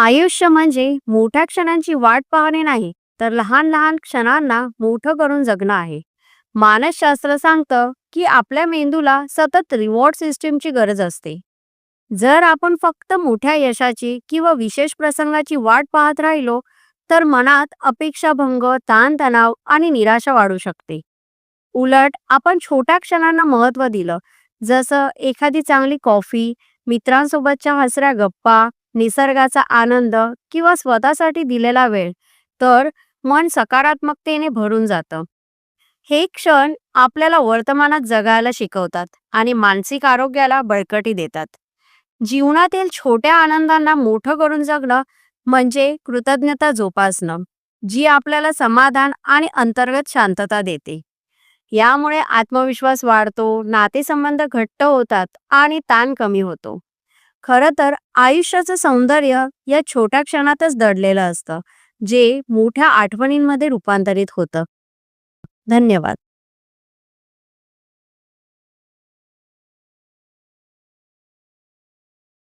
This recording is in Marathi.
आयुष्य म्हणजे मोठ्या क्षणांची वाट पाहणे नाही तर लहान लहान क्षणांना मोठं करून जगणं आहे. मानसशास्त्र सांगतं की आपल्या मेंदूला सतत रिवॉर्ड सिस्टीमची गरज असते. जर आपण फक्त मोठ्या यशाची किंवा विशेष प्रसंगाची वाट पाहत राहिलो तर मनात अपेक्षाभंग ताणतणाव आणि निराशा वाढू शकते. उलट आपण छोट्या क्षणांना महत्त्व दिलं जसं एखादी चांगली कॉफी मित्रांसोबतच्या हसऱ्या गप्पा निसर्गाचा आनंद किंवा स्वतःसाठी दिलेला वेळ तर मन सकारात्मकतेने भरून जातं. हे क्षण आपल्याला वर्तमानात जगायला शिकवतात आणि मानसिक आरोग्याला बळकटी देतात. जीवनातील छोट्या आनंदांना मोठं करून जगणं म्हणजे कृतज्ञता जोपासणं जी आपल्याला समाधान आणि अंतर्गत शांतता देते. यामुळे आत्मविश्वास वाढतो नातेसंबंध घट्ट होतात आणि ताण कमी होतो. खरं तर आयुष्याचं सौंदर्य या छोट्या क्षणातच दडलेलं असतं जे मोठ्या आठवणींमध्ये रूपांतरित होतं. धन्यवाद.